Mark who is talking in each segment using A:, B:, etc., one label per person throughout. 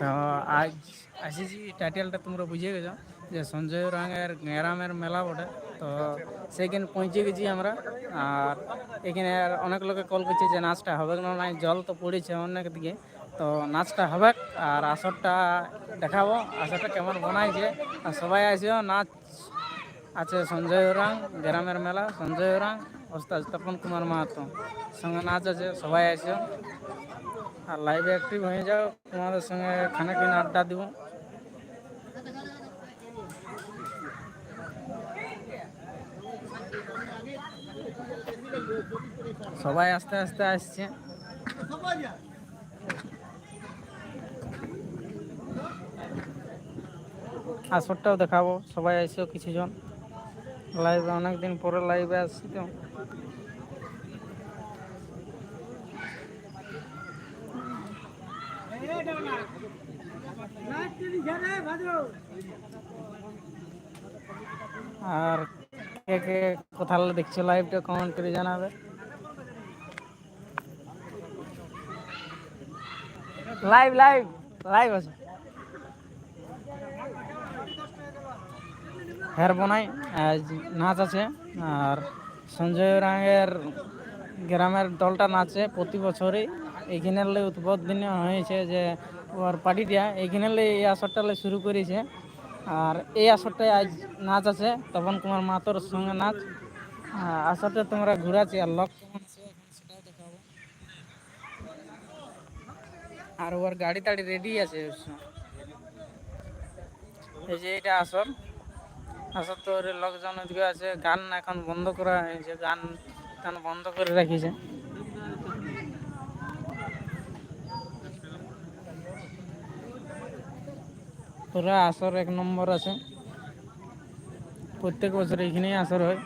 A: তো আজ আসিছি, টাইটেলটা তোমরা বুঝে গেছো যে সঞ্জয় রাঙের গ্রামের মেলা বটে। তো সেইখানে পৌঁছে গেছি আমরা। আর এখানে অনেক লোকে কল করছে যে নাচটা হবে না, নাই, জল তো পড়েছে অনেক দিকে। তো নাচটা হবে আর আসরটা দেখাবো। আসরটা কেমন বানাইছে, আর সবাই আসেও নাচ আছে সঞ্জয় ওরাং গ্রামের মেলা, সঞ্জয় ওরাং ওস্তাদ তপন কুমার মাহাতো। সঙ্গে নাচ আছে, সবাই আসেও আর লাইভে অ্যাক্টিভ হয়ে যাও, তোমাদের সঙ্গে খানা কিনা আড্ডা দিব। সবাই আস্তে আস্তে আসছে। আসরটাও দেখাবো, সবাই এসেও কিছুজন। লাইভে অনেকদিন পরে লাইভে আসছি তো। আর কে কে কোথাও দেখছ লাইভটা কমেন্ট করে জানাবে। লাইভ লাইভ লাইভ আছে। হের বনাই নাচ আছে, আর সঞ্জয় রাঙের গ্রামের দলটা নাচে প্রতি বছরই। এইখানে উদ্বোধন হয়েছে যে ওর পার্টিটা এইখানে এই আসরটা শুরু করেছে। আর এই আসরটায় আজ নাচ আছে, তপন কুমার মাতোর সঙ্গে নাচ। আসরটা তোমরা ঘুরাচ্ছি, আর লক কেমন আর ওর গাড়ি টাড়ি রেডি আছে এই যে এটা আসর। আসর তো লোকজন আছে, গান এখন বন্ধ করা হয়েছে, গান টান বন্ধ করে রাখিছে। পুরা আসর এক নম্বর আছে। প্রত্যেক বছর এখানেই আসর হয়।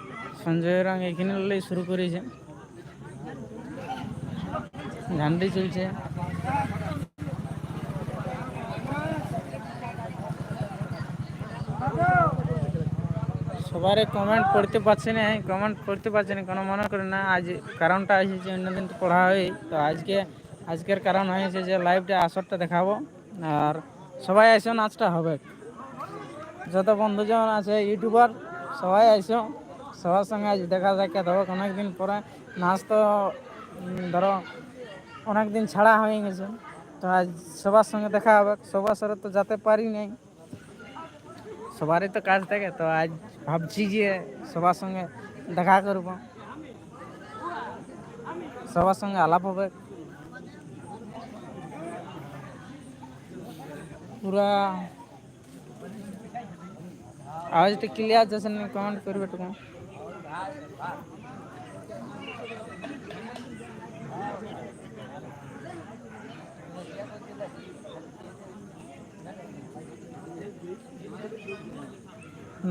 A: সঞ্জয় রাং এখানে শুরু করেছে। ঝান্ডি চলছে। সবারই কমেন্ট পড়তে পারছি না কমেন্ট পড়তে পারছি না, কোনো মনে করি না। আজ কারণটা এসেছে অন্যদিন তো পড়া হয় তো আজকে, আজকের কারণ হয়েছে যে লাইভটা আসরটা দেখাবো। আর সবাই এসেও নাচটা হবে। যত বন্ধুজন আছে, ইউটিউবার, সবাই আইসো। সবার সঙ্গে আজ দেখা সাক্ষাৎ হবে অনেকদিন পরে নাচ তো ধরো, অনেকদিন ছাড়া হয়ে গেছে। তো আজ সবার সঙ্গে দেখা হবে। সবার সাথে তো যেতে পারি নাই। সবারই তো কাজ থাকে। তো আজ ভাবছি যে সবার সঙ্গে দেখা করব। সবার সঙ্গে আলাপ হবে। পুরা আওয়াজটা ক্লিয়ার যাচ্ছে না কমেন্ট করবে একটু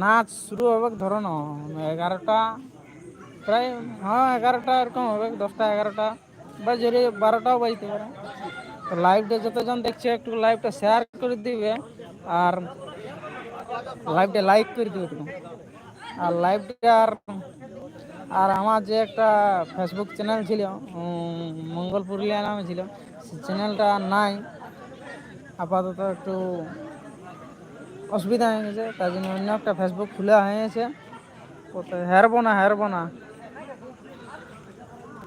A: নাচ শুরু হবে ধরো না এগারোটা প্রায় হ্যাঁ এগারোটা এরকম হবে দশটা এগারোটা বা জোরে বারোটাও বাজতে পারে তো লাইভটা যতজন দেখছে একটু লাইভটা শেয়ার করে দিবে আর লাইভটা লাইক করে দিবে আর লাইভটা আর আর আমার যে একটা ফেসবুক চ্যানেল ছিল উম, মঙ্গল পুরুলিয়া নামে ছিল সেই চ্যানেলটা নাই। আপাতত একটু অসুবিধা হয়ে গেছে তার জন্য অন্য একটা ফেসবুক খোলা হয়েছে। কোথায়? হেরবো না হেরবো না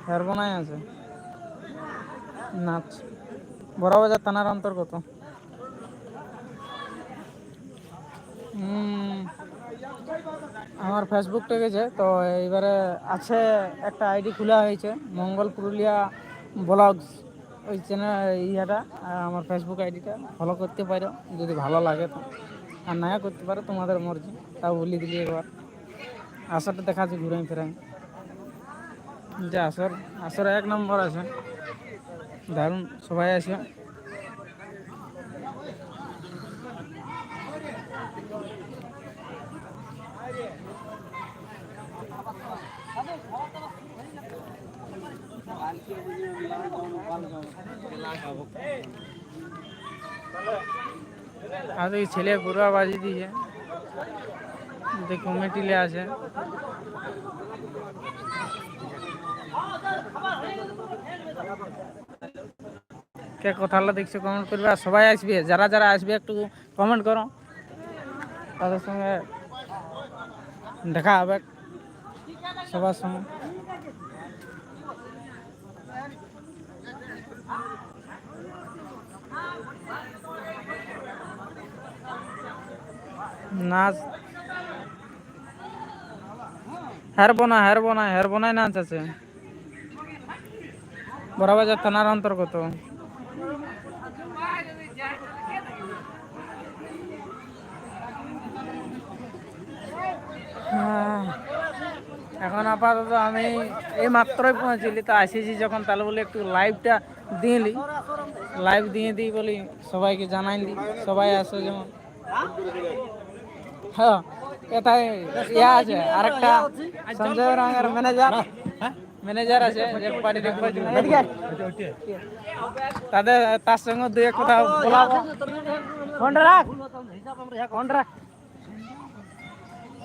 A: হেরবো নাই আছে। নাচ। বড়বাজার থানার অন্তর্গত। আমার ফেসবুকটা গেছে, তো এইবারে আছে একটা আইডি খোলা হয়েছে, মঙ্গল পুরুলিয়া ব্লগস, ওই চ্যানেল ইয়েটা আমার ফেসবুক আইডিটা ফলো করতে পারো, যদি ভালো লাগে তো। আর নয়া করতে পারো, তোমাদের মর্জি, তাও বলে দিলি একবার। আসরটা দেখাচ্ছি ঘুরে ফিরাই। যে আসর আসর এক নম্বর আছে দারুণ সবাই আছে আর এই ছেলে পুরো বাজি দিয়েছে। যে কমিটি লে আছে। কে কোথাও দেখছ কমেন্ট করবে আর সবাই আসবে। যারা যারা আসবে একটু কমেন্ট করো। তাদের সঙ্গে দেখা হবে সবার সঙ্গে। নাচ। হেরবোনা হেরবোনা হেরবোনায় নাচ আছে। বড়বাজার থানার অন্তর্গত। এখন আপাতত আমি এই মাত্রই পৌঁছলি, তো আসিছি যখন তাহলে বলি একটু লাইভটা নিই লাইভ দিয়ে দিই বলি সবাইকে জানাই দিই সবাই আসো যেমন। হ্যাঁ এটাই, ইয়া আছে, আরেকটা সঞ্জয় রঙের ম্যানেজার ম্যানেজার আছে যে পার্টি তাদের তার সঙ্গে দুই এক কথা বলাবো ফোনটা রাখ। ফোনটা রাখ।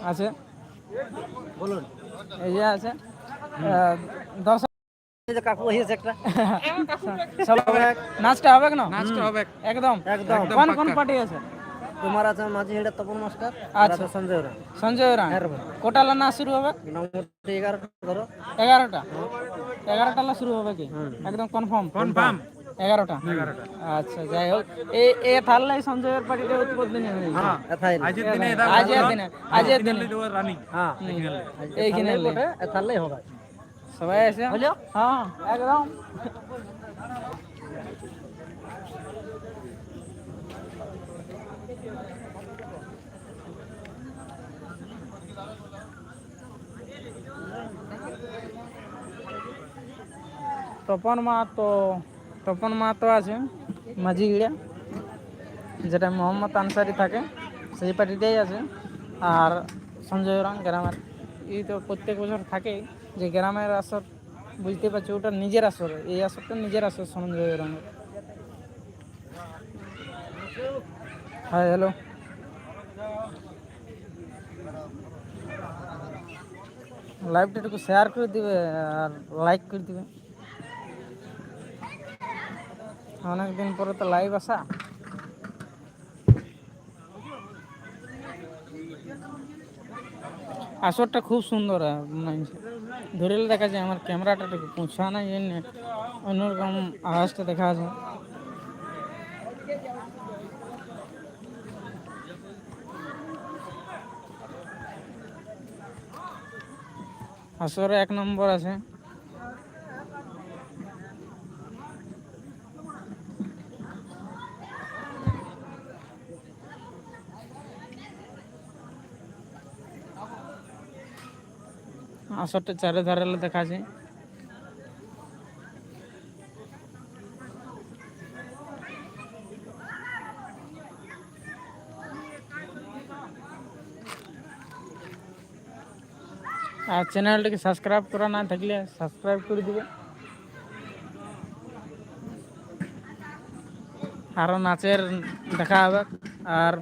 A: আছে। বলুন। এই যে আছে। দশ নাচটা হবে না?
B: নাচটা হবে।
A: একদম।
C: একদম।
A: কোন কোন পার্টি আছে?
C: তোমার আছে মাঝি হেডে তপন মাস্টার
A: আচ্ছা।
C: সঞ্জয় রায়
A: সঞ্জয় রায় কোটালা নাচ শুরু হবে?
C: মোটামুটি এগারোটা ধরো।
A: এগারোটা? এগারোটা লা শুরু হবে কি? একদম কনফার্ম
B: কনফার্ম
A: এগারোটা? আচ্ছা যাই হোক। এ থাকলে সঞ্জয়ের পার্টিতে নেই
C: এথাই
B: আজের দিনে
A: আজের দিনে আজের দিনে।
B: রানিং।
C: হ্যাঁ
A: এইখানে
C: হবে।
A: সবাই আছে হ্যাঁ একদম। তপন মাহাতো তপন মাহাতো আছে, মাঝি গিড়া যেটা মোহাম্মদ আনসারি থাকে, সেই পার্টিটাই আছে। আর সঞ্জয় রাম গ্রামের, এই তো প্রত্যেক বছর থাকে, যে গ্রামের আসর, বুঝতে পারছি, ওটা নিজের আসর, এই আসরটা নিজের আসর সঞ্জয় রামের হ্যাঁ হ্যালো লাইভটা একটু শেয়ার করে দিবে আর লাইক করে দিবে। অনেকদিন পরে তো লাইভ আসা। আসরটা খুব সুন্দর হয় মানছে ধরেলে দেখা যায় আমার ক্যামেরাটা একটু পৌঁছা নাই জন্য অন্যরকম আওয়াজটা দেখা আছে আসরে এক নম্বর আছে। আসরটা চারে ধারে দেখা আছে আর চ্যানেলটাকে সাবস্ক্রাইব করা না থাকলে সাবস্ক্রাইব করে দিবে। আরও নাচের দেখা হবে। আর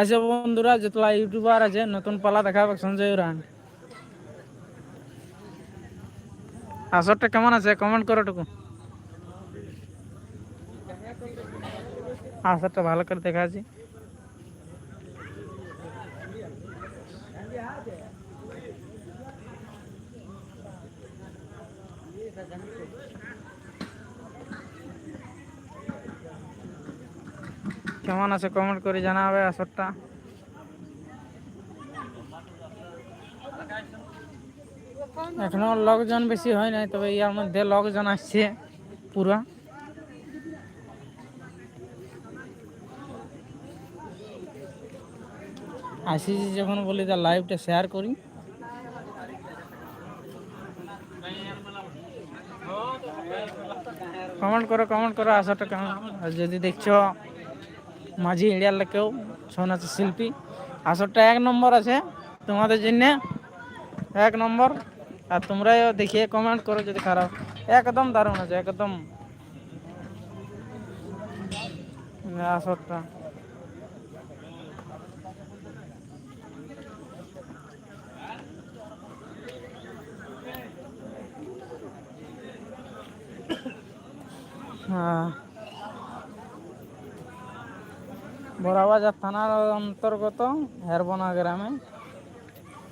A: আছে বন্ধুরা, যতলা ইউটিউবার আছে, নতুন পালা দেখা হবে সঞ্জয় রান আসরটা কেমন আছে? কমেন্ট করো টুকু আসরটা ভালো করে দেখা আছে কেমন আছে? কমেন্ট করে জানাবে আসরটা। এখনও লোকজন বেশি হয় নাই, তবে ইয়ার মধ্যে লোকজন আসছে পুরা। আসিছি যখন বলি তার লাইভটা শেয়ার করি। কমেন্ট করো কমেন্ট করো আসাটা কেমন? আর যদি দেখছ মাঝি ইন্ডিয়ার কেউ ছৌ নাচের শিল্পী, আসরটা এক নম্বর আছে তোমাদের জন্য। এক নম্বর। আর তোমরাও দেখিয়ে কমেন্ট করো যদি খারাপ। একদম দারুণ আছে একদম। আসরটা হ্যাঁ। বড়াবাজার থানার অন্তর্গত হেরবনা গ্রামে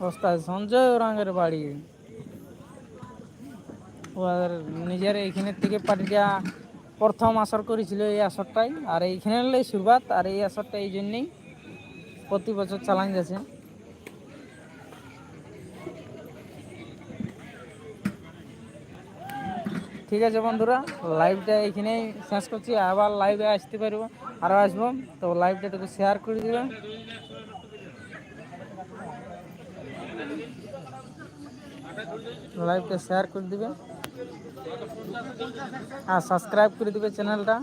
A: ওস্তাদ সঞ্জয় ওরাঙ্গের বাড়ি। ওদের নিজের এইখানের থেকে পার্টিটা প্রথম আসর করেছিল এই আসরটাই আর এইখানে শুরুয়াত আর এই আসরটা এই জন্যেই প্রতি বছর চালান যাচ্ছে। ঠিক আছে বন্ধুরা লাইভটা এইখানেই শেষ করছি। আবার লাইভে আসতে পারব আরও আসব। তো লাইভটা একটু শেয়ার করে দিবেন লাইভটা শেয়ার করে দিবে আর সাবস্ক্রাইব করে দিবে চ্যানেলটা